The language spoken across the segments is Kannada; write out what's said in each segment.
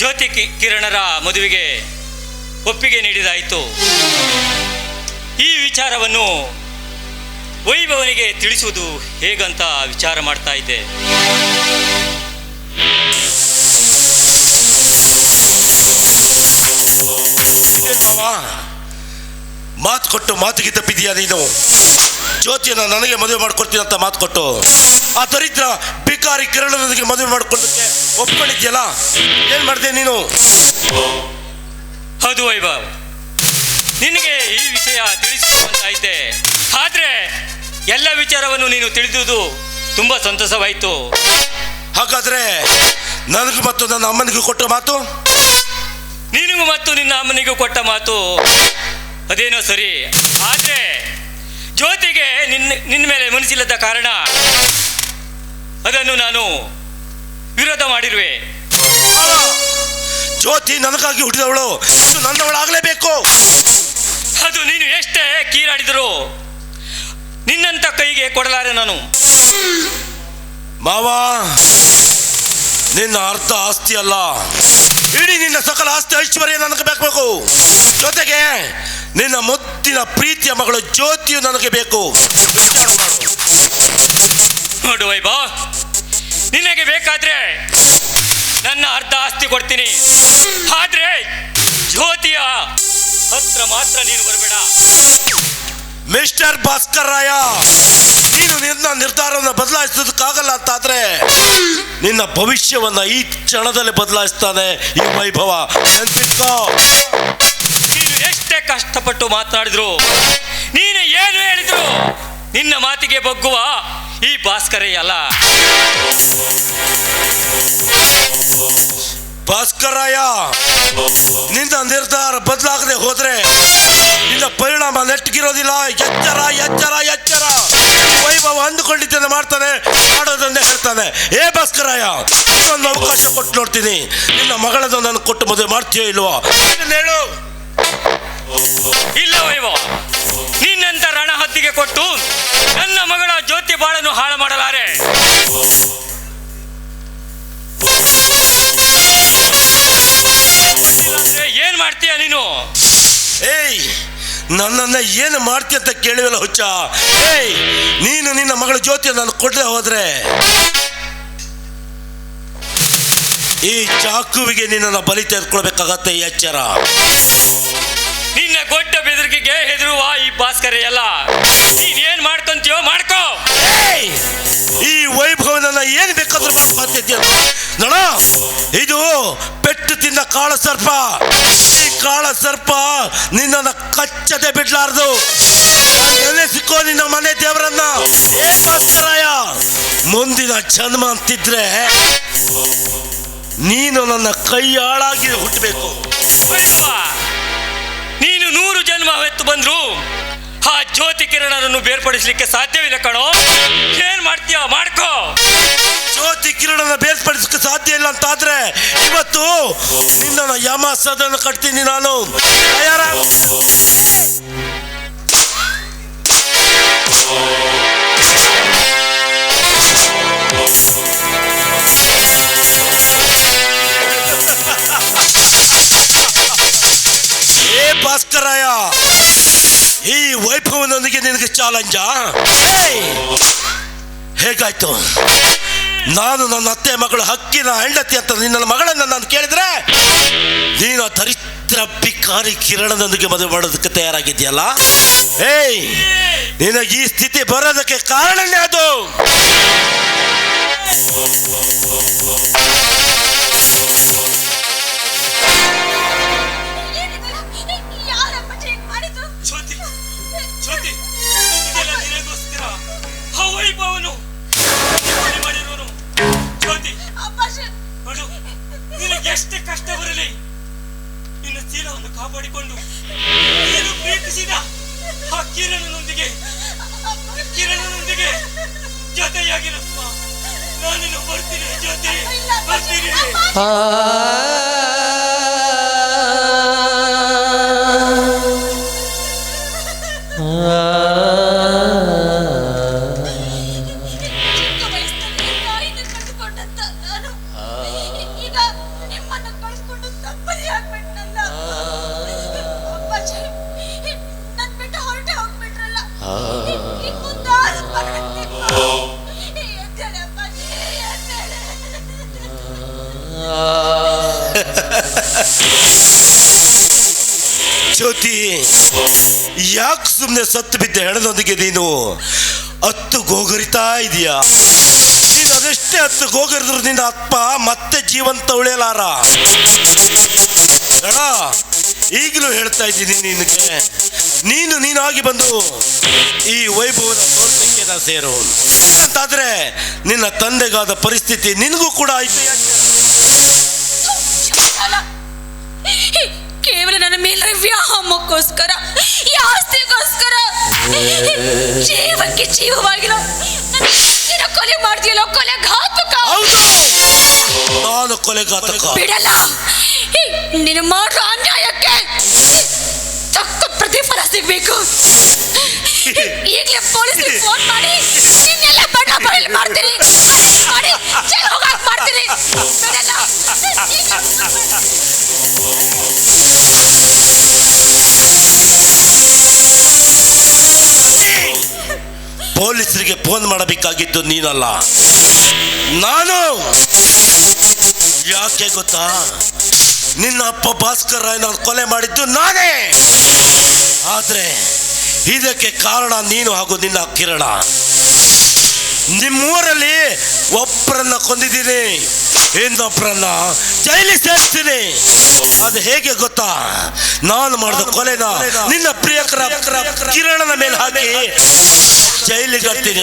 ಜ್ಯೋತಿ ಕಿರಣರ ಮದುವೆಗೆ ಒಪ್ಪಿಗೆ ನೀಡಿದಾಯಿತು. ಈ ವಿಚಾರವನ್ನು ವೈಭವನಿಗೆ ತಿಳಿಸುವುದು ಹೇಗಂತ ವಿಚಾರ ಮಾಡ್ತಾ ಇದ್ದೆ. ಮಾತು ಕೊಟ್ಟು ಮಾತಿಗೆ ತಪ್ಪಿದೀಯ ನೀನು? ಜ್ಯೋತಿಯನ್ನು ನನಗೆ ಮದುವೆ ಮಾಡಿಕೊಡ್ತೀನಿ ಅಂತ ಮಾತು ಕೊಟ್ಟು, ಆ ದರಿದ್ರ ಬಿಕಾರಿ ಕಿರಣ ನನಗೆ ಮದುವೆ ಮಾಡ್ಕೊಳ್ಳೋದಕ್ಕೆ ಒಪ್ಕೊಂಡಿದ್ಯಲ್ಲ? ಏನ್ ಮಾಡಿದೆ ನೀನು? ಹೌದು ವೈಭವ್. ನಿನಗೆ ಈ ವಿಷಯ ತಿಳಿಸಿಕೊಂತ ಇದ್ದೆ ಆದ್ರೆ ಎಲ್ಲ ವಿಚಾರವನ್ನು ನೀನು ತಿಳಿದುದು ತುಂಬಾ ಸಂತಸವಾಯಿತು. ಹಾಗಾದ್ರೆ ನನಗೂ ಮತ್ತು ನನ್ನ ಅಮ್ಮನಿಗೂ ಕೊಟ್ಟ ಮಾತು? ನಿನಗೂ ಮತ್ತು ನಿನ್ನ ಅಮ್ಮನಿಗೂ ಕೊಟ್ಟ ಮಾತು ಅದೇನೋ ಸರಿ. ಆದ್ರೆ ಜ್ಯೋತಿಗೆ ನಿನ್ನ ನಿನ್ನ ಮೇಲೆ ಮನಸ್ಸಿಲ್ಲದ ಕಾರಣ ಅದನ್ನು ನಾನು ವಿರೋಧ ಮಾಡಿರುವೆ. ಜ್ಯೋತಿ ನನಗಾಗಿ ಹುಟ್ಟಿದವಳು. ಅದು ನನ್ನವಳಾಗಲೇಬೇಕು. ಅದು ನೀನು ಎಷ್ಟೇ ಕೀರಾಡಿದರು ನಿನ್ನಂತ ಕೈಗೆ ಕೊಡಲಾರೆ ನಾನು. ಮಾವ ನಿನ್ನ ಅರ್ಥ ಆಸ್ತಿ ಅಲ್ಲ ಇಡೀ ನಿನ್ನ ಸಕಲ ಆಸ್ತಿ ಐಶ್ವರ್ಯ ನನಗೆ ಬೇಕು ಜೊತೆಗೆ ನಿನ್ನ ಮುತ್ತಿನ ಪ್ರೀತಿಯ ಮಗಳು ಜ್ಯೋತಿಯು ನನಗೆ ಬೇಕು. ನೋಡು ವೈಭವ್ ನಿನಗೆ ಬೇಕಾದ್ರೆ ನನ್ನ ಅರ್ಧ ಆಸ್ತಿ ಕೊಡ್ತೀನಿ. ಆದ್ರೆ ಜ್ಯೋತಿಯ ಹತ್ರ ಮಾತ್ರ ನೀನು ಬರಬೇಡ. ಮಿಸ್ಟರ್ ಭಾಸ್ಕರ್ ರಾಯ ನೀನು ನಿನ್ನ ನಿರ್ಧಾರವನ್ನು ಬದಲಾಯಿಸೋದಕ್ಕಾಗಲ್ಲ ಅಂತಾದ್ರೆ ನಿನ್ನ ಭವಿಷ್ಯವನ್ನ ಈ ಕ್ಷಣದಲ್ಲಿ ಬದಲಾಯಿಸ್ತಾನೆ ಈ ವೈಭವ. ನೆನ್ಪಿಟ್ಕೋ ನೀನು ಎಷ್ಟೇ ಕಷ್ಟಪಟ್ಟು ಮಾತನಾಡಿದ್ರು ನೀನು ಏನು ಹೇಳಿದ್ರು ನಿನ್ನ ಮಾತಿಗೆ ಬಗ್ಗುವ ಈ ಭಾಸ್ಕರೇ ಅಲ್ಲ. ಭಾಸ್ಕರಾಯ ನಿನ್ನ ನಿರ್ಧಾರ ಬದಲಾಗದೆ ಹೋದ್ರೆ ನಿನ್ನ ಪರಿಣಾಮ ನೆಟ್ಟಗಿರೋದಿಲ್ಲ. ಎಚ್ಚರ ಎಚ್ಚರ ಎಚ್ಚರ. ವೈಭವ ಅಂದುಕೊಂಡಿದ್ದೇನೆ ಮಾಡ್ತಾನೆ ಮಾಡೋದನ್ನೇ ಹೇಳ್ತಾನೆ. ಏ ಭಾಸ್ಕರಾಯ ಇನ್ನೊಂದು ಅವಕಾಶ ಕೊಟ್ಟು ನೋಡ್ತೀನಿ. ನಿನ್ನ ಮಗಳನ್ನು ನಾನು ಕೊಟ್ಟು ಮದುವೆ ಮಾಡ್ತೀಯೋ ಇಲ್ವೋ? ಹೇಳು. ಇಲ್ಲ ವೈಭವ ನಿನ್ನಂತ ರಣ ಹದ್ದಿಗೆ ಕೊಟ್ಟು ನನ್ನ ಮಗಳ ಜ್ಯೋತಿ ಬಾಳನ್ನು ಹಾಳು ಮಾಡಲಾರೆ. ಏನ್ ಮಾಡ್ತೀಯ ನೀನು? ಏಯ್, ನನ್ನನ್ನ ಏನು ಮಾಡ್ತೀಯ ಅಂತ ಕೇಳಿವಲ್ಲ ಹುಚ್ಚ. ಏಯ್, ನೀನು ನಿನ್ನ ಮಗಳ ಜ್ಯೋತಿ ನಾನು ಕೊಡದೆ ಹೋದ್ರೆ. ಈ ಚಾಕುವಿಗೆ ನಿನ್ನನ್ನು ಬಲಿ ತೆಗೆದುಕೊಳ್ಬೇಕಾಗತ್ತೆ ಎಚ್ಚರ ನಿನ್ನ ಕೊಟ್ಟ ಬೆದರಿಕೆಗೆ ವಾ ಈ ಭಾಸ್ಕರ ಎಲ್ಲ ನೀನ್ ಏನ್ ಮಾಡ್ಕೊಂತೀಯೋ ಮಾಡ್ಕೋ! ಈ ವೈಭವನ ಏನು ಬೇಕಾದ್ರೂ ಮಾಡ್ಕೊತಿದ್ಯ ನೋಡ ಇದು ಪೆಟ್ಟು ತಿಂದ ಕಾಳ ಸರ್ಪ. ಈ ಕಾಳ ಸರ್ಪ ನಿನ್ನನ್ನ ಕಚ್ಚದೆ ಬಿಡ್ಲಾರ್ದು. ಸಿಕ್ಕೋ ನಿನ್ನ ಮನೆ ದೇವರನ್ನ. ಏ ಭಾಸ್ಕರಾಯ ಮುಂದಿನ ಜನ್ಮ ಅಂತಿದ್ರೆ ನೀನು ನನ್ನ ಕೈಯಾಳಾಗಿ ಹುಟ್ಟಬೇಕು. ವೈಭವ, ನೀನು ಜನ್ಮ ಎತ್ತು ಬಂದ್ರು ಆ ಜ್ಯೋತಿ ಕಿರಣರನ್ನು ಬೇರ್ಪಡಿಸಲಿಕ್ಕೆ ಸಾಧ್ಯವಿಲ್ಲ ಕಣೋ. ಏನ್ ಮಾಡ್ತೀಯ? ಮಾಡ್ಕೋ. ಜ್ಯೋತಿ ಕಿರಣನ ಬೇರ್ಪಡಿಸಕ್ಕೆ ಸಾಧ್ಯ ಇಲ್ಲ ಅಂತ ಆದ್ರೆ ಇವತ್ತು ನಿನ್ನ ಯಮ ಸದನ ಕಟ್ತೀನಿ ನಾನು. ತಯಾರಾಗು. ಚಾಲೆಂಜಾ ಏಯ್! ಹೇಗಾಯ್ತು? ನಾನು ನನ್ನ ಅತ್ತೆ ಮಗಳು ಹಕ್ಕಿನ ಹೆಂಡತಿ ಅಂತ ನಿನ್ನ ಮಗಳನ್ನ ನಾನು ಕೇಳಿದ್ರೆ, ನೀನು ದರಿದ್ರ ಭಿಕಾರಿ ಕಿರಣದೊಂದಿಗೆ ಮದುವೆ ಮಾಡೋದಕ್ಕೆ ತಯಾರಾಗಿದ್ಯಲ್ಲ ಏಯ್ ನಿನಗೆ ಈ ಸ್ಥಿತಿ ಬರೋದಕ್ಕೆ ಕಾರಣನೇ ಅದು. ನೋಡು ನಿನಗೆ ಎಷ್ಟೇ ಕಷ್ಟ ಬರಲಿ, ನಿನ್ನ ಚೀಲವನ್ನು ಕಾಪಾಡಿಕೊಂಡು ನೀನು ಪ್ರೀತಿಸಿದ ಆ ಕಿರಣನೊಂದಿಗೆ ಕಿರಣನೊಂದಿಗೆ ಜೊತೆಯಾಗಿರಪ್ಪ. ನಾನಿನ್ನು ಬರ್ತೀನಿ ಜೊತೆ, ಬರ್ತೀನಿ. ಜ್ಯೋತಿ, ಯಾಕೆ ಸುಮ್ಮನೆ ಸತ್ತು ಬಿದ್ದೆ? ಹೆಣದೊಂದಿಗೆ ನೀನು ಹತ್ತು ಗೋಗರಿತಾ ಇದೆಯಾ? ನೀನು ಅದೆಷ್ಟೇ ಹತ್ತು ಗೋಗರಿದ್ರು ನಿನ್ನ ಆತ್ಮ ಮತ್ತೆ ಜೀವಂತ ಉಳಿಯಲಾರ? ಈಗಲೂ ಹೇಳ್ತಾ ಇದ್ದೀನಿ ನಿನಗೆ. ನೀನು ನೀನಾಗಿ ಬಂದು ಈ ವೈಭವದ ತೋರ್ಸಕ್ಕೆ ನಾ ಸೇರು. ಅಂತಾದ್ರೆ ನಿನ್ನ ತಂದೆಗಾದ ಪರಿಸ್ಥಿತಿ ನಿನಗೂ ಕೂಡ ಆಯ್ತು ಕೇವಲ ನನ್ನ ಮೇಲೆ ವ್ಯಾಮೋಕ್ಕೋಸ್ಕರ ಈ ಆಸ್ತಿಗೋಸ್ಕರ ಜೀವಕ್ಕೆ ಜೀವವಾಗಿಲ್ಲ ನನ್ನ ತಂಗಿನ ಕೊಲೆ ಮಾಡ್ತೀಯಲ್ಲ ಕೊಲೆ ಘಾತುಕ? ಹೌದು. ನಾನು ಕೊಲೆಗಾತಕ ಬಿಡಲ್ಲ. ನೀನು ಮಾಡೋ ಅನ್ಯಾಯಕ್ಕೆ ತಕ್ಕ ಪ್ರತಿಫಲ ಸಿಗ್ಬೇಕು. ಈಗಲೇ ಪೊಲೀಸ್ಗೆ ಫೋನ್ ಮಾಡಿ ನಿನ್ನೆಲ್ಲ ಬಣ್ಣ ಬಯಲು ಮಾಡ್ತೀನಿ. ಅರೆಸ್ಟ್ ಮಾಡಿ ಜೈಲ್ ಹೋಗಾಕ್ ಮಾಡ್ತೀನಿ. ಬಿಡಲ್ಲ. ಪೊಲೀಸರಿಗೆ ಫೋನ್ ಮಾಡಬೇಕಾಗಿದ್ದು ನೀನಲ್ಲ. ನಾನು ಯಾಕೆ ಗೊತ್ತಾ? ನಿನ್ನ ಅಪ್ಪ ಭಾಸ್ಕರ್ ರಾಯ್ನ ಕೊಲೆ ಮಾಡಿದ್ದು ನಾನೇ. ಆದರೆ ಇದಕ್ಕೆ ಕಾರಣ ನೀನು ಹಾಗೂ ನಿನ್ನ ಕಿರಣ. ನಿಮ್ಮೂರಲ್ಲಿ ಒಬ್ಬರನ್ನ ಕೊಂದಿದ್ದೀನಿ ಇನ್ನೊಬ್ಬರನ್ನ ಜೈಲಿ ಸೇರಿಸ್ತೀನಿ. ಅದು ಹೇಗೆ ಗೊತ್ತಾ? ನಾನು ಮಾಡಿದ ಕೊಲೆನ ನಿನ್ನ ಪ್ರಿಯಕರ ಕಿರಣನ ಮೇಲೆ ಹಾಕಿ ಜೈಲಿಗೆ ಹಾಕ್ತೀನಿ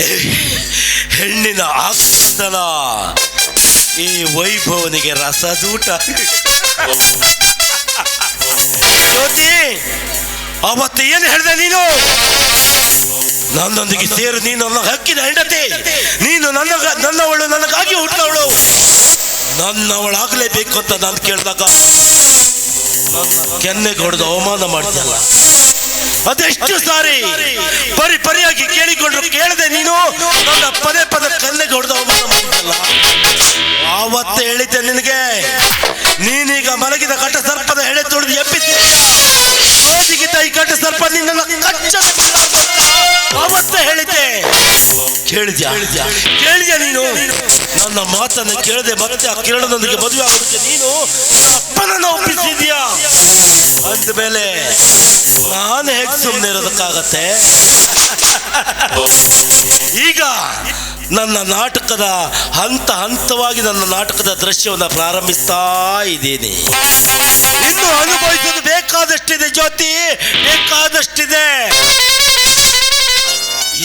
ಹೆಣ್ಣಿನ ಆಸ್ತನ ಈ ವೈಭವನಿಗೆ ರಸದೂಟ. ಜ್ಯೋತಿ, ಅವತ್ತು ಏನು ಹೇಳಿದೆ ನೀನು? ನನ್ನೊಂದಿಗೆ ಸೇರು, ನೀನು ನನ್ನ ಹಕ್ಕಿನ ಹೆಂಡತಿ. ನೀನು ನನ್ನ ನನ್ನವಳು ನನಗಾಗಿ ಹುಟ್ಟವಳು ನನ್ನವಳಾಗಲೇಬೇಕು ಅಂತ ನಾನು ಕೇಳಿದಾಗ ನನ್ನ ಕೆನ್ನೆಗೆ ಹೊಡೆದು ಅವಮಾನ ಮಾಡ್ತಲ್ಲ ಅದೆಷ್ಟು ಸಾರಿ? ಪರಿ ಪರಿಯಾಗಿ ಕೇಳಿಕೊಂಡ್ರು ಕೇಳದೆ ನೀನು ನನ್ನ ಪದೇ ಪದೇ ಕಲ್ಲಿಗೆ ಹೊಡೆದ ಮಾಡಿದ್ದಲ್ಲ ಆವತ್ತೇ ಹೇಳಿದ್ದೆ ನಿನಗೆ. ನೀನೀಗ ಮಲಗಿದ ಕಟ್ಟ ಸರ್ಪದ ಎಳೆ ತೊಳೆದು ಎಪ್ಪಿತ್ತು ಈ ಕಟ್ಟ ಸರ್ಪ ನಿನ್ನ ಕಚ್ಚ ಹೇಳಿದ್ದೆ. ಕೇಳಿದ್ಯಾ? ಕೇಳಿದ್ಯಾ ನೀನು? ನನ್ನ ಮಾತನ್ನು ಕೇಳದೆ ಮತ್ತೆ ಆ ಕಿರಣದೊಂದಿಗೆ ಮದುವೆ ಆಗುತ್ತೆ ನೀನು ಅಪ್ಪನನ್ನು ಒಪ್ಪಿಸಿದ್ಯಾ ಅಂದಮೇಲೆ ನಾನು ಹೇಗೆ ಸುಮ್ಮನೆ ಇರೋದಕ್ಕಾಗತ್ತೆ? ಈಗ ನನ್ನ ನಾಟಕದ ಹಂತ ಹಂತವಾಗಿ ನನ್ನ ನಾಟಕದ ದೃಶ್ಯವನ್ನು ಪ್ರಾರಂಭಿಸ್ತಾ ಇದ್ದೀನಿ. ಇನ್ನು ಅನುಭವಿಸೋದು ಬೇಕಾದಷ್ಟಿದೆ ಜ್ಯೋತಿ, ಬೇಕಾದಷ್ಟಿದೆ.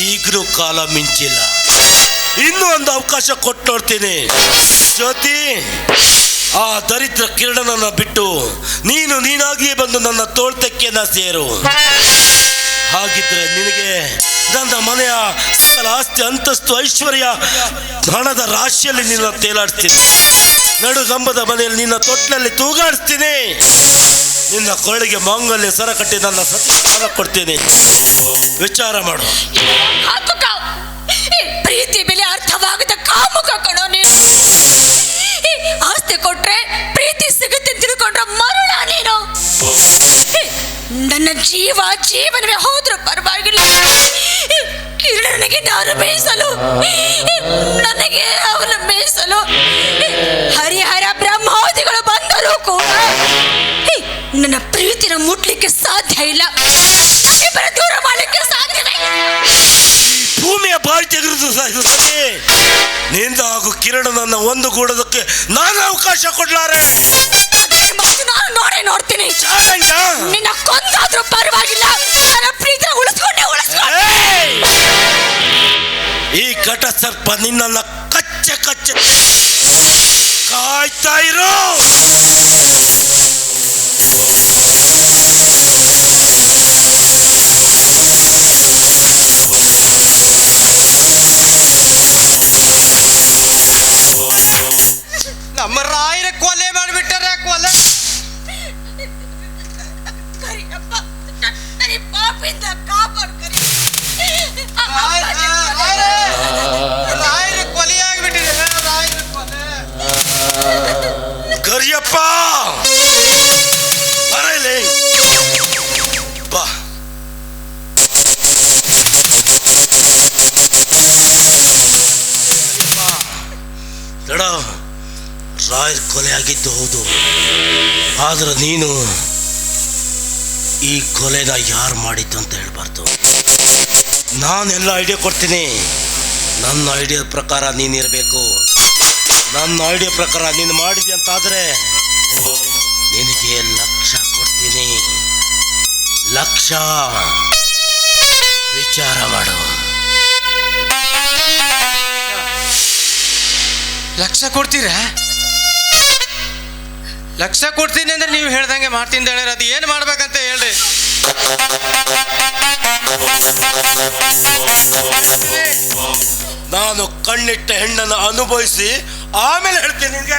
ಈಗಲೂ ಕಾಲ ಮಿಂಚಿಲ್ಲ. ಇನ್ನೂ ಒಂದು ಅವಕಾಶ ಕೊಟ್ಟು ನೋಡ್ತೀನಿ. ಜ್ಯೋತಿ ಆ ದರಿದ್ರ ಕಿರಣನನ್ನು ಬಿಟ್ಟು ನೀನು ನೀನಾಗಿಯೇ ಬಂದು ನನ್ನ ತೋಳ್ತಕ್ಕೆನ ಸೇರು. ಹಾಗಿದ್ರೆ ನಿನಗೆ ನನ್ನ ಮನೆಯ ಸಕಲ ಆಸ್ತಿ, ಅಂತಸ್ತು, ಐಶ್ವರ್ಯ, ಹಣದ ರಾಶಿಯಲ್ಲಿ ನಿನ್ನ ತೇಲಾಡ್ತೀನಿ ನಡುಗಂಬದ ಮನೆಯಲ್ಲಿ ನಿನ್ನ ತೊಟ್ಟಿನಲ್ಲಿ ತೂಗಾಡಿಸ್ತೀನಿ. ನಿನ್ನ ಕೊರಳಿಗೆ ಮಾಂಗಲ್ಯ ಸರ ಕಟ್ಟಿ ನನ್ನ ಸತಿ ಸಾಲ ಕೊಡ್ತೀನಿ. ವಿಚಾರ ಮಾಡು. ಪ್ರೀತಿ ಬೆಲೆ ಅರ್ಥವಾಗದ ಕಾಮುಕ ಕಣೋ ನೀನು. ಆಸ್ತಿ ಕೊಟ್ರೆ ಪ್ರೀತಿ ಸಿಗುತ್ತೆ ತಿಳ್ಕೊಂಡ್ರ ಮರುಳ ನೀನು. ನನ್ನ ಜೀವ ಜೀವನವೇ ಹೋದ್ರೂ ಪರವಾಗಿಲ್ಲ ಕಿರಣನಿಗೆ ನಾನು ಮೇಯಿಸಲು ಈ ನನಗೆ ಅವನು ಮೇಯಿಸಲು ಈ ಹರಿಹರ ಬ್ರಹ್ಮಾದಿಗಳು ಬಂದರೂ ಕೂಡ ನನ್ನ ಪ್ರೀತಿನ ಮುಟ್ಲಿಕ್ಕೆ ಸಾಧ್ಯ ಇಲ್ಲ. ಇಬ್ಬರ ದೂರ ಮಾಡಲಿಕ್ಕೆ ಸಾಧ್ಯವೇ ಇಲ್ಲ? ಭೂಮಿಯ ಬಾಯಿ ತೆಗೆದು ಸಾಯಿಸುತ್ತದೆ ನಿಂದ ಹಾಗೂ ಕಿರಣನನ್ನ ಒಂದು ಗೂಡೋದಕ್ಕೆ ನಾನು ಅವಕಾಶ ಕೊಡ್ಲಾರೆ. ನಾನು ನೋಡೇ ನೋಡ್ತೀನಿ. ಚಾಣಕ್ಯ! ನಿನ್ನ ಕೊಂದಾದ್ರೂ ಪರವಾಗಿಲ್ಲ. ನನ್ನ ಪ್ರೀತಿನ ಉಳಿಸ್ಕೊಂಡೆ ಉಳಿಸ್ಕೊಂಡೆ. ಈ ಘಟ ಸರ್ಪ ನಿನ್ನನ್ನ ಕಚ್ಚ ಕಚ್ಚ. ಕಾಯ್ತಾ ಇರು. ಪಾಪಿಂದ ಕಾಪಾಡ್ಕರಿ ರಾಯರ ಕೊಲೆ ಆಗ್ಬಿಟ್ಟಿದೆ ರಾಯರ ಕೊಲೆ ಕರಿಯಪ್ಪ ಬರ ಇಲ್ಲಿ ಬಾ ದಡ ರಾಯರ್ ಕೊಲೆ ಆಗಿದ್ದು ಹೌದು ಆದ್ರೆ ನೀನು ಈ ಕೊಲೆನ ಯಾರು ಮಾಡಿದ್ದು ಅಂತ ಹೇಳ್ಬಾರ್ದು. ನಾನೆಲ್ಲ ಐಡಿಯಾ ಕೊಡ್ತೀನಿ. ನನ್ನ ಐಡಿಯಾ ಪ್ರಕಾರ ನೀನಿರಬೇಕು ನನ್ನ ಐಡಿಯಾ ಪ್ರಕಾರ ನೀನು ಮಾಡಿದೆ ಅಂತಾದರೆ, ನಿನಗೆ ಲಕ್ಷ ಕೊಡ್ತೀನಿ. ಲಕ್ಷ. ವಿಚಾರ ಮಾಡು. ಲಕ್ಷ ಕೊಡ್ತೀರಾ? ಲಕ್ಷ ಕೊಡ್ತೀನಿ ಅಂದ್ರೆ ನೀವು ಹೇಳ್ದಂಗೆ ಮಾಡ್ತೀನಿ ಹೇಳಿರಿ ಅದು ಏನು ಮಾಡ್ಬೇಕಂತ ಹೇಳ್ರಿ. ನಾನು ಕಣ್ಣಿಟ್ಟ ಹೆಣ್ಣನ್ನು ಅನುಭವಿಸಿ ಆಮೇಲೆ ಹೇಳ್ತೀನಿ ನಿನಗೆ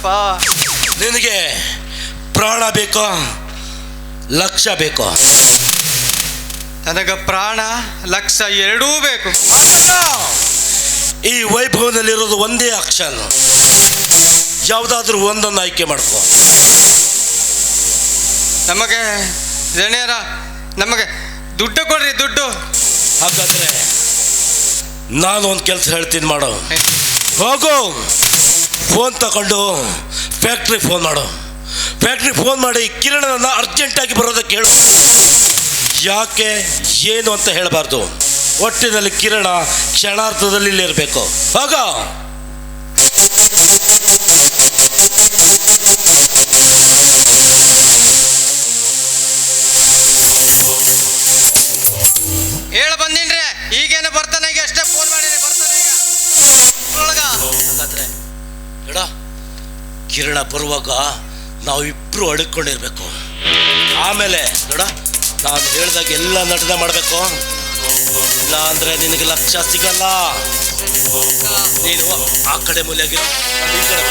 ಎಡ, ನಿನಗೆ ಪ್ರಾಣ ಬೇಕೋ? ಲಕ್ಷ ಬೇಕೋ? ನನಗೆ ಪ್ರಾಣ ಲಕ್ಷ ಎರಡೂ ಬೇಕು. ಈ ವೈಭವದಲ್ಲಿರೋದು ಒಂದೇ ಅಕ್ಷರ. ಯಾವುದಾದ್ರೂ ಒಂದನ್ನು ಆಯ್ಕೆ ಮಾಡ್ಕೋ. ನಮಗೆ ಜನರ ನಮಗೆ ದುಡ್ಡು ಕೊಡ್ರಿ ದುಡ್ಡು. ಹಾಗಾದ್ರೆ ನಾನು ಒಂದು ಕೆಲಸ ಹೇಳ್ತೀನಿ ಮಾಡೋ. ಹೋಗು. ಫೋನ್ ತಗೊಂಡು ಫ್ಯಾಕ್ಟ್ರಿ ಫೋನ್ ಮಾಡು. ಫ್ಯಾಕ್ಟ್ರಿ ಫೋನ್ ಮಾಡಿ ಕಿರಣನ ಅರ್ಜೆಂಟಾಗಿ ಬರೋದಕ್ಕೆ ಹೇಳು ಯಾಕೆ, ಏನು ಅಂತ ಹೇಳಬಾರ್ದು. ಒಟ್ಟಿನಲ್ಲಿ ಕಿರಣ ಕ್ಷಣಾರ್ಥದಲ್ಲಿ ಇಲ್ಲಿರಬೇಕು ಹೋಗ. ಕಿರಣ ಬರುವಾಗ ನಾವಿಬ್ಬರು ಅಡ್ಕೊಂಡಿರ್ಬೇಕು. ಆಮೇಲೆ ನೋಡ, ನಾನು ಹೇಳಿದಾಗ ಎಲ್ಲ ನಟನೆ ಮಾಡಬೇಕು. ಇಲ್ಲ ಅಂದ್ರೆ ನಿನಗೆ ಲಕ್ಷ ಸಿಗಲ್ಲ. ನೀನು ಆ ಕಡೆ ಮೂಲೆಗೆ ಈ ಕಡೆ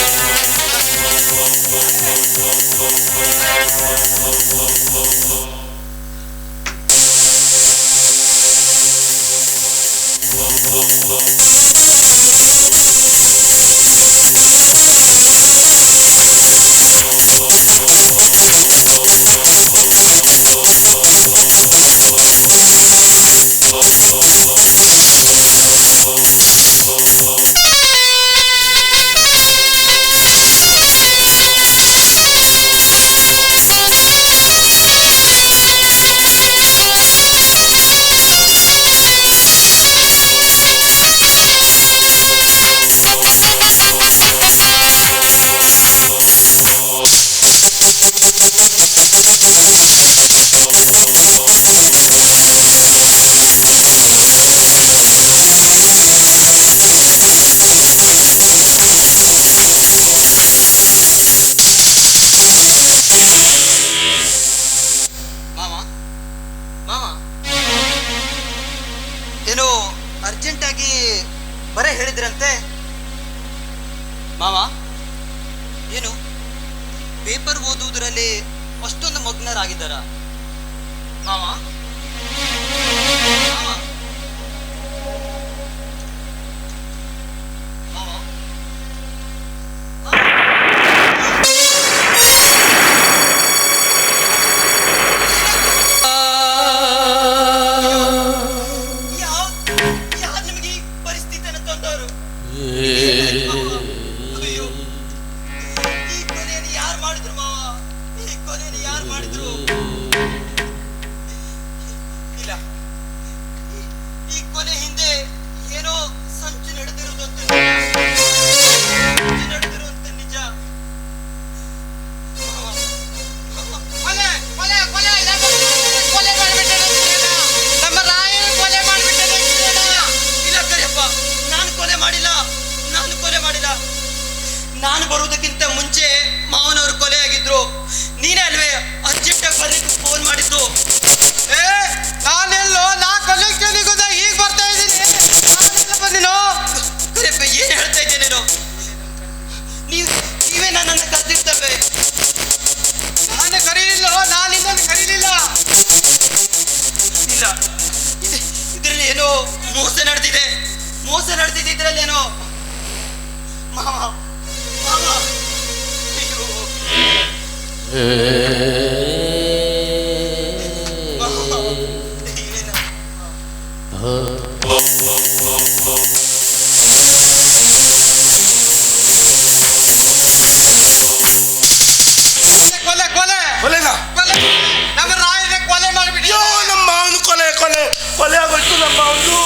ಕೊಲೆ ಆಗೋಯ್ತು ನಮ್ಮ ಮಾವನು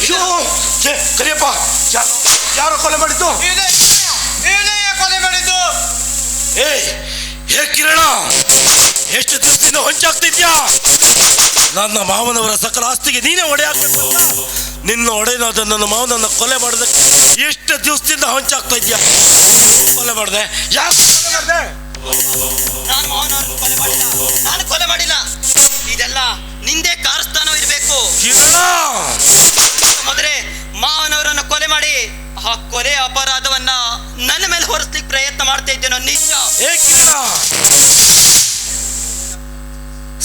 ಅಯ್ಯೋ ಛೆ, ಕರಿಯಪ್ಪ. ಯಾರು ಯಾರು ಕೊಲೆ ಮಾಡಿದ್ದು? ಕೊಲೆ ಮಾಡಿದ್ದು? ಏ ಹೇ ಕಿರಣ ಎಷ್ಟು ದಿವಸದಿಂದ ಹೊಂಚಾಗ್ತಿದ್ಯಾ? ನನ್ನ ಮಾವನವರ ಸಕಲ ಆಸ್ತಿಗೆ ನೀನೇ ಒಡೆ ಹಾಕ್ಬೇಕು ನಿನ್ನ ಒಡೆಯನಾದ ನನ್ನ ಮಾವನನ್ನ ಕೊಲೆ ಮಾಡೋದಕ್ಕೆ ಎಷ್ಟು ದಿವಸದಿಂದ ಹೊಂಚಾಗ್ತಾ ಇದ್ಯಾ ಕೊಲೆ ಮಾಡಿದೆ. ಯಾಕೆ ನಾನು ಕೊಲೆ ಮಾಡಿಲ್ಲ. ಇದೆಲ್ಲ ನಿಂದೆ ಕಾರ್ಸ್ಥಾನ ಮೊದಲೇ ಮಾವನವರನ್ನು ಕೊಲೆ ಮಾಡಿ ಆ ಕೊಲೆ ಅಪರಾಧವನ್ನ ನನ್ನ ಮೇಲೆ ಹೊರಿಸ್ಲಿಕ್ಕೆ ಪ್ರಯತ್ನ ಮಾಡ್ತಾ ಇದ್ದೇನೋ ನಿಜ.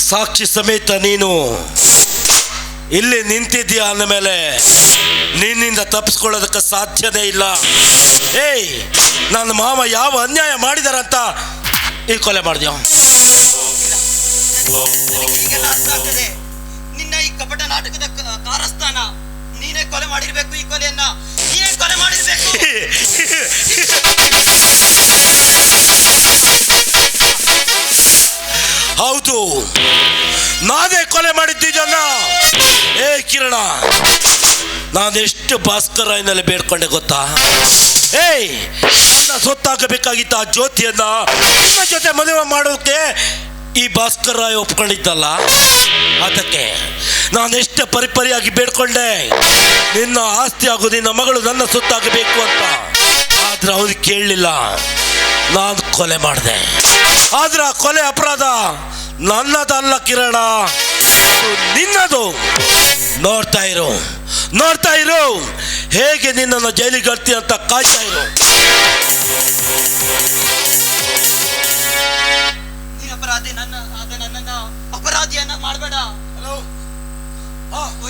ಸಾಕ್ಷಿ ಸಮೇತ ನೀನು ಇಲ್ಲಿ ನಿಂತಿದ್ದೀಯ ಅಂದ ಮೇಲೆ ನಿನ್ನಿಂದ ತಪ್ಪಿಸ್ಕೊಳ್ಳೋದಕ್ಕೆ ಸಾಧ್ಯನೇ ಇಲ್ಲ. ಏಯ್ ನನ್ನ ಮಾವ ಯಾವ ಅನ್ಯಾಯ ಮಾಡಿದಾರಂತ ಈ ಕೊಲೆ ಮಾಡಿದ್ಯೋ? ಕೊಲೆ ಮಾಡಿರ್ಬೇಕು ಈ ಕೊಲೆಯನ್ನ. ನೀನೇ ಕೊಲೆ ಮಾಡಿರ್ಬೇಕು. ಹೌದು. ನಾನೇ ಕೊಲೆ ಮಾಡಿದ್ದೀಜನ್ನ ಏ, ಕಿರಣ. ನಾನೆಷ್ಟು ಭಾಸ್ಕರ ರಾಯ್ನಲ್ಲಿ ಬೇಡ್ಕೊಂಡೆ ಗೊತ್ತಾ? ಏಯ್, ನನ್ನ ಸೊತ್ತಾಗಬೇಕಾಗಿತ್ತ ಆ ಜ್ಯೋತಿಯನ್ನ ನಿನ್ನ ಜೊತೆ ಮದುವೆ ಮಾಡೋಕೆ ಈ ಭಾಸ್ಕರ ರಾಯ್ ಒಪ್ಕೊಂಡಿದ್ದಲ್ಲ? ಅದಕ್ಕೆ ನಾನೆಷ್ಟು ಪರಿಪರಿಯಾಗಿ ಬೇಡ್ಕೊಂಡೆ. ನಿನ್ನ ಆಸ್ತಿ ಆಗು ನಿನ್ನ ಮಗಳು ನನ್ನ ಸುತ್ತಾಗಬೇಕು ಅಂತ. ಆದ್ರೆ ಅವನು ಕೇಳಲಿಲ್ಲ. ನಾನು ಕೊಲೆ ಮಾಡಿದೆ. ಆದ್ರೆ ಆ ಕೊಲೆ ಅಪರಾಧ ನನ್ನದಲ್ಲ ಕಿರಣ. ನಿನ್ನದು. ನೋಡ್ತಾ ಇರು. ನೋಡ್ತಾ ಇರು. ಹೇಗೆ ನಿನ್ನನ್ನು ಜೈಲಿಗೆ ಗರ್ತಿ ಅಂತ ಕಾಯ್ತಾ ಇರು. ಅಪರಾಧಿ ನನ್ನ ಅಪರಾಧಿಯನ್ನ ಮಾಡಬೇಡ. Hello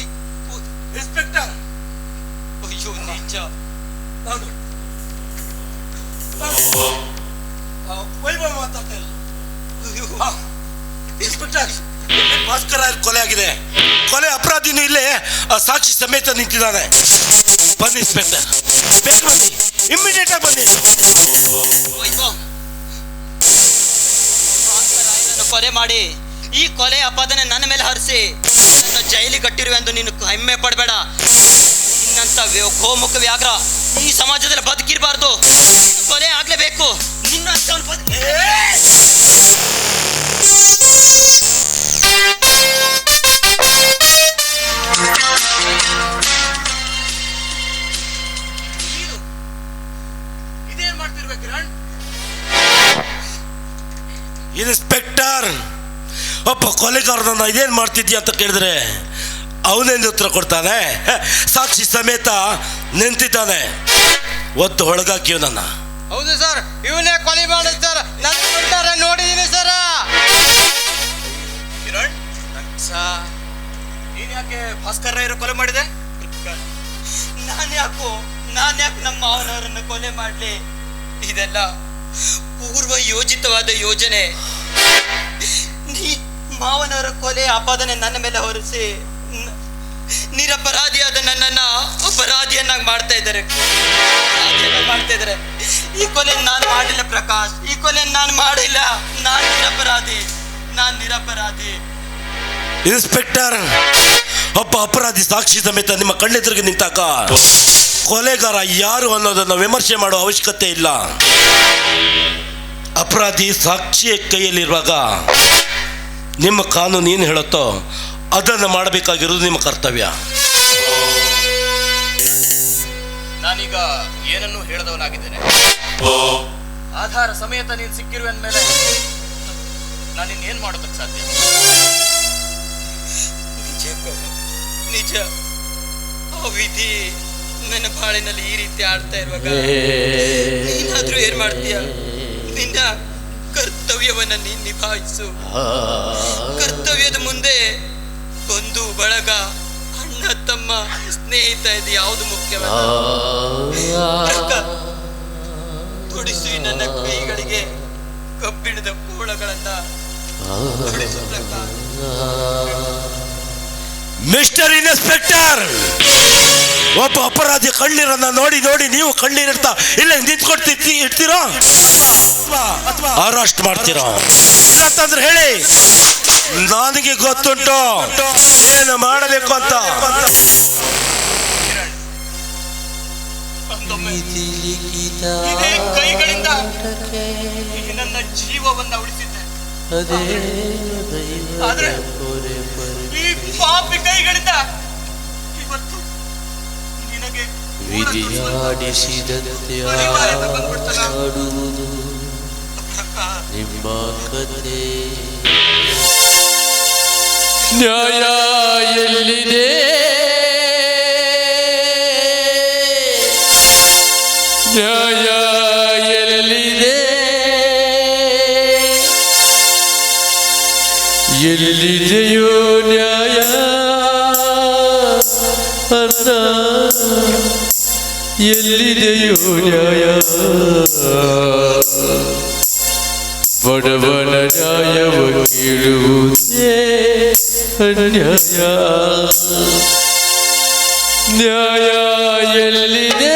inspector. ಅಯ್ಯೋ ನಿಜ. ನಾನು ವೈಭವ ಮಾತಾಡ್ತಾ ಇಲ್ಲ. ಇನ್ಸ್ಪೆಕ್ಟರ್ ಭಾಸ್ಕರ ಕೊಲೆ ಆಗಿದೆ. ಕೊಲೆ ಅಪರಾಧಿನೂ ಇಲ್ಲೇ ಆ ಸಾಕ್ಷಿ ಸಮೇತ ನಿಂತಿದ್ದಾನೆ. ಬನ್ನಿ ಇನ್ಸ್ಪೆಕ್ಟರ್. ಬೇಗ ಬನ್ನಿ. ಇಮ್ಮಿಡಿಯೇಟ್ ಆಗಿ ಬನ್ನಿ. ಕೊಲೆ ಮಾಡಿ ಈ ಕೊಲೆ ಅಪಾದನೆ ನನ್ನ ಮೇಲೆ ಹರಿಸಿ. ನನ್ನ ಜೈಲಿಗೆ ಕಟ್ಟಿರುವೆ ಎಂದು ನೀನು ಹೆಮ್ಮೆ ಪಡಬೇಡ. ನಿನ್ನಂತ ಗೋಮುಖ ವ್ಯಾಘ್ರ ಈ ಸಮಾಜದಲ್ಲಿ ಬದುಕಿರಬಾರ್ದು. ಕೊಲೆ ಆಗ್ಲೇಬೇಕು. ಇನ್ಸ್ಪೆಕ್ಟರ್. ಒಬ್ಬ ಕೊಲೆಗಾರನನ್ನ ಇದೇನು ಮಾಡ್ತಿದ್ಯಾ ಅಂತ ಕೇಳಿದ್ರೆ ಅವನೇನು ಉತ್ತರ ಕೊಡ್ತಾನೆ ಸಾಕ್ಷಿ ಸಮೇತ ನಿಂತಿದ್ದಾನೆ. ಒತ್ತು ಹೊಳಗಾಕಿ ನನ್ನ. ಹೌದು ಸರ್ ಇವನೇ ಕೊಲೆ ಮಾಡಿದ್ ಸರ್. ನನ್ನ ನೋಡಿದ್ದೀನಿ ನೋಡಿದೀನಿ ಸರ್. ಕಿರಣ್ ನೀನ್ ಯಾಕೆ ಭಾಸ್ಕರ್ ರಾಯರು ಕೊಲೆ ಮಾಡಿದೆ? ನಾನು ಯಾಕೋ ನಾನು ಯಾಕೆ ನಮ್ಮ ಮಾವನವರನ್ನು ಕೊಲೆ ಮಾಡಲಿ? ಇದೆಲ್ಲ ಪೂರ್ವ ಯೋಜಿತವಾದ ಯೋಜನೆ. ನೀ ಮಾವನವರ ಕೊಲೆ ಆಪಾದನೆ ನನ್ನ ಮೇಲೆ ಹೊರಿಸಿ ನಿರಪರಾಧಿಯಾದ ನನ್ನನ್ನ ಅಪರಾಧಿಯನ್ನಾಗಿ ಮಾಡ್ತಾ ಇದ್ದಾರೆ. ಮಾಡ್ತಾ ಇದ್ದಾರೆ. ಈ ಕೊಲೆ ನಾನು ಮಾಡಿಲ್ಲ ಪ್ರಕಾಶ್. ಈ ಕೊಲೆ ನಾನು ಮಾಡಿಲ್ಲ. ನಾನು ನಿರಪರಾಧಿ. ನಾನು ನಿರಪರಾಧಿ. ಇನ್ಸ್ಪೆಕ್ಟರ್ ಒಬ್ಬ ಅಪರಾಧಿ ಸಾಕ್ಷಿ ಸಮೇತ ನಿಮ್ಮ ಕಣ್ಣೆದುರಿಗೆ ನಿಂತಾಗ ಕೊಲೆಗಾರ ಯಾರು ಅನ್ನೋದನ್ನು ವಿಮರ್ಶೆ ಮಾಡುವ ಅವಶ್ಯಕತೆ ಇಲ್ಲ. ಅಪರಾಧಿ ಸಾಕ್ಷಿಯ ಕೈಯಲ್ಲಿರುವಾಗ ನಿಮ್ಮ ಕಾನೂನು ಏನು ಹೇಳುತ್ತೋ ಅದನ್ನು ಮಾಡಬೇಕಾಗಿರೋದು ನಿಮ್ಮ ಕರ್ತವ್ಯ. ನಾನೀಗ ಏನನ್ನು ಹೇಳದವನಾಗಿದ್ದೇನೆ? ಆಧಾರ ಸಮೇತ ನೀನು ಸಿಕ್ಕಿರುವೆ ಮೇಲೆ ನಾನು ಇನ್ನೇನು ಮಾಡೋದಕ್ಕೆ ಸಾಧ್ಯ? ನಿಜ ನಿಜ. ಆ ವಿಧಿ ನನ್ನ ಬಾಳಿನಲ್ಲಿ ಈ ರೀತಿ ಆಡ್ತಾ ಇರುವಾಗ ನೀನಾದ್ರೂ ಏನ್ ಮಾಡ್ತೀಯ? ನಿನ್ನ ಕರ್ತವ್ಯವನ್ನ ನೀನ್ ನಿಭಾಯಿಸು. ಸ್ನೇಹಿತ ಇದೆ ಯಾವುದು ಮುಖ್ಯವಲ್ಲ ನನ್ನ ಕೈಗಳಿಗೆ ಕಬ್ಬಿಣದ ಕೋಳಗಳನ್ನ. ಮಿಸ್ಟರ್ ಇನ್ಸ್ಪೆಕ್ಟರ್ ಒಬ್ಬ ಅಪರಾಧಿ ಕಣ್ಣೀರನ್ನ ನೋಡಿ ನೋಡಿ ನೀವು ಕಣ್ಣೀರಿಡ್ತಾ ಇಲ್ಲ ನಿಂತ್ಕೊಡ್ತಿ ಇಡ್ತೀರಾ? ಅರೆಸ್ಟ್ ಮಾಡ್ತೀರಾ? ಅಂತಂದ್ರೆ ಹೇಳಿ. ನನಗೆ ಗೊತ್ತುಂಟು. ಏನು ಮಾಡಬೇಕು ಅಂತ. ಇದೇ ಕೈಗಳಿಂದ ಈ ನನ್ನ ಜೀವವನ್ನ ಉಳಿಸಿದ್ದೆ. ಆದ್ರೆ ಈ ಪಾಪಿ ಕೈಗಳಿಂದ ಇವತ್ತು ನಿನಗೆ ವಿಧಿಯಾಡಿಸಿದಂತೆ ಆಡುವುದು ನಿಮ್ಮ ಕತೆ. ನ್ಯಾಯ ಎಲ್ಲಿದೆ? ಎಲ್ಲಿದೆಯೋ ನ್ಯಾಯ ಅರ್ಥ ಎಲ್ಲಿದೆಯೋ ನ್ಯಾಯ ಬಡವನ ನ್ಯಾಯವ ಕೇಳುವುದೇ ಅನ್ಯಾಯ ನ್ಯಾಯ ಎಲ್ಲಿದೆ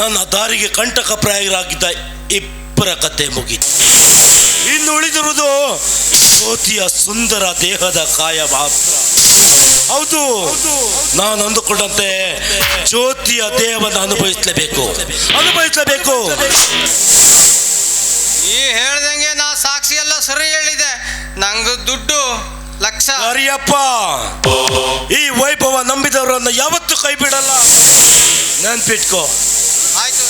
ನನ್ನ ದಾರಿಗೆ ಕಂಟಕಪ್ರಾಯರಾಗಿದ್ದ ಇಬ್ಬರ ಕತೆ ಮುಗಿತು. ಇನ್ನು ಉಳಿದಿರುವುದು ಜ್ಯೋತಿಯ ಸುಂದರ ದೇಹದ ಕಾಯ ಮಾತ್ರ. ಹೌದು ನಾನು ಅಂದುಕೊಂಡಂತೆ ಜ್ಯೋತಿಯ ದೇಹವನ್ನು ಅನುಭವಿಸಲೇಬೇಕು. ಅನುಭವಿಸಲೇಬೇಕು. ಈ ಹೇಳ್ದಂಗೆ ನಾ ಸಾಕ್ಷಿ ಎಲ್ಲ ಸರಿ ಹೇಳಿದೆ. ನಂಗೆ ದುಡ್ಡು ಲಕ್ಷ. ಅರಿಯಪ್ಪ ಈ ವೈಭವ ನಂಬಿದವರನ್ನು ಯಾವತ್ತೂ ಕೈ ಬಿಡಲ್ಲ ನೆನ್ಪಿಟ್ಕೋ. ಆಯಿತು